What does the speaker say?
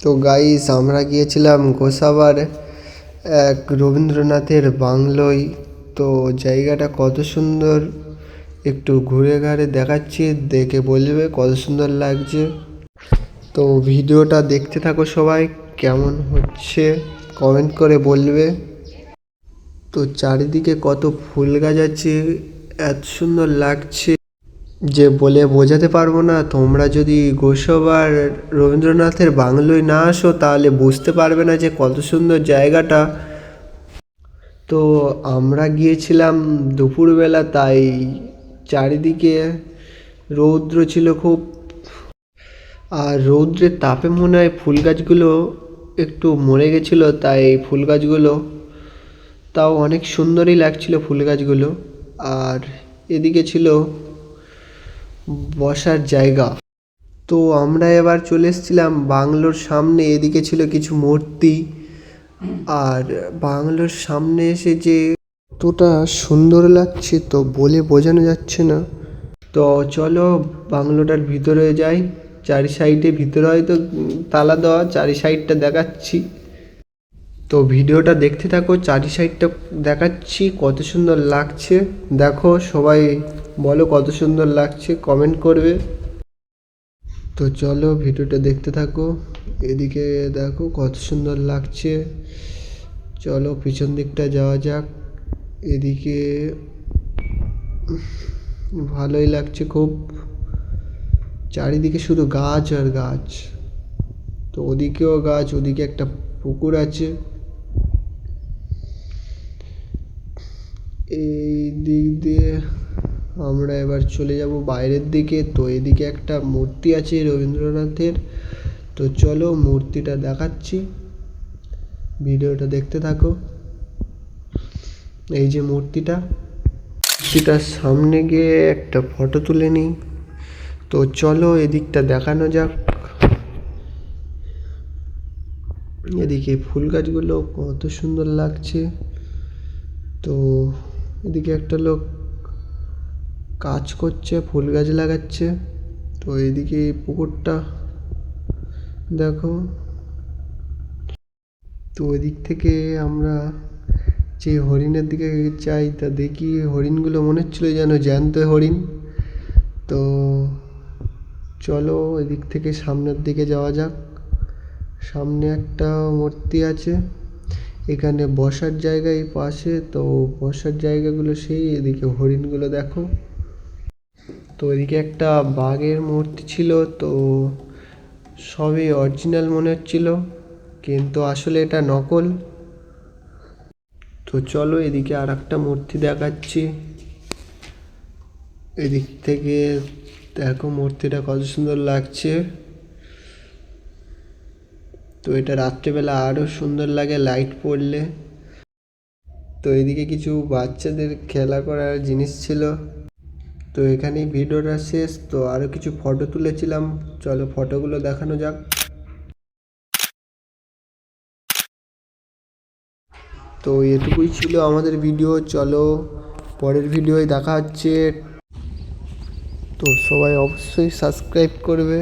তো গাইস আমরা গিয়েছিলাম গোসাবার এক রবীন্দ্রনাথের বাংলোয়। তো জায়গাটা কত সুন্দর, একটু ঘুরে ঘাড়ে দেখাচ্ছি, দেখে বলবে কত সুন্দর লাগছে। তো ভিডিওটা দেখতে থাকো সবাই, কেমন হচ্ছে কমেন্ট করে বলবে। তো চারিদিকে কত ফুল গাছ আছে, এত সুন্দর লাগছে। যে বলে বোঝাতে পারব না, তোমরা যদি গোসবার রবীন্দ্রনাথের বাংলোয় না আসো, তাহলে বুঝতে পারবে না যে কত সুন্দর জায়গাটা। তো আমরা গিয়েছিলাম দুপুরবেলা, তাই চারিদিকে রৌদ্র ছিল খুব। আর রৌদ্রের তাপে মনে হয় ফুল গাছগুলো একটু মরে গেছিল, তাই ফুল গাছগুলো তাও অনেক সুন্দরই লাগছিল ফুল গাছগুলো। আর এদিকে ছিল বসার জায়গা। তো আমরা এবার চলে এসেছিলাম বাংলোর সামনে, এদিকে ছিল কিছু মূর্তি। আর বাংলোর সামনে এসে যে কতটা সুন্দর লাগছে তো বলে বোঝানো যাচ্ছে না। তো চলো বাংলোটার ভিতরে যাই। চারি সাইডে ভিতরে হয়তো তালা দেওয়া, চারি সাইডটা দেখাচ্ছি। তো ভিডিওটা দেখতে থাকো, চারি সাইডটা দেখাচ্ছি, কত সুন্দর লাগছে। দেখো সবাই বলো কত সুন্দর লাগছে কমেন্ট করবে। তো চলো ভিডিওটা দেখতে থাকো, এদিকে দেখো কত সুন্দর লাগছে। চলো পিছন দিকটা যাওয়া যাক, এদিকে ভালোই লাগছে খুব। চারিদিকে শুধু গাছ আর গাছ, তো ওদিকেও গাছ, ওদিকে একটা পুকুর আছে। এই দিক দিয়ে আমরা এবার চলে যাব বাইরের দিকে। তো এদিকে একটা মূর্তি আছে রবীন্দ্রনাথের। তো চলো মূর্তিটা দেখাচ্ছি। ভিডিওটা দেখতে থাকো। এই যে মূর্তিটা। মূর্তিটার সামনে গিয়ে একটা ফটো তুলে নিই। তো চলো এদিকটা দেখানো যাক। এদিকে ফুল গাছগুলো কত সুন্দর লাগছে। তো এদিকে একটা লোক কাজ করছে, ফুল গাছ লাগাচ্ছে। তো এদিকে এই পুকুরটা, দেখো। তো ওই দিক থেকে আমরা যে হরিণের দিকে যাই, তা দেখি হরিণগুলো মনে হচ্ছিল যেন জ্যান্ত হরিণ। তো চলো এদিক থেকে সামনের দিকে যাওয়া যাক। সামনে একটা মূর্তি আছে, এখানে বসার জায়গা এই পাশে। তো বসার জায়গাগুলো সেই, এদিকে হরিণগুলো দেখো। তো এদিকে একটা বাঘের মূর্তি ছিল, তো সবই অরিজিনাল মনে হচ্ছিল, কিন্তু আসলে এটা নকল। তো চলো এদিকে আর একটা মূর্তি দেখাচ্ছি। এদিক থেকে দেখো মূর্তিটা কত সুন্দর লাগছে। তো এটা রাত্রেবেলা আরও সুন্দর লাগে লাইট পড়লে। তো এদিকে কিছু বাচ্চাদের খেলা করার জিনিস ছিল। তো এখানেই ভিডিওটা শেষ। তো আরও কিছু ফটো তুলেছিলাম। চলো ফটোগুলো দেখানো যাক। তো এটুকুই ছিল আমাদের ভিডিও চলো পরের ভিডিওয় দেখা হচ্ছে। তো সবাই অবশ্যই সাবস্ক্রাইব করবে।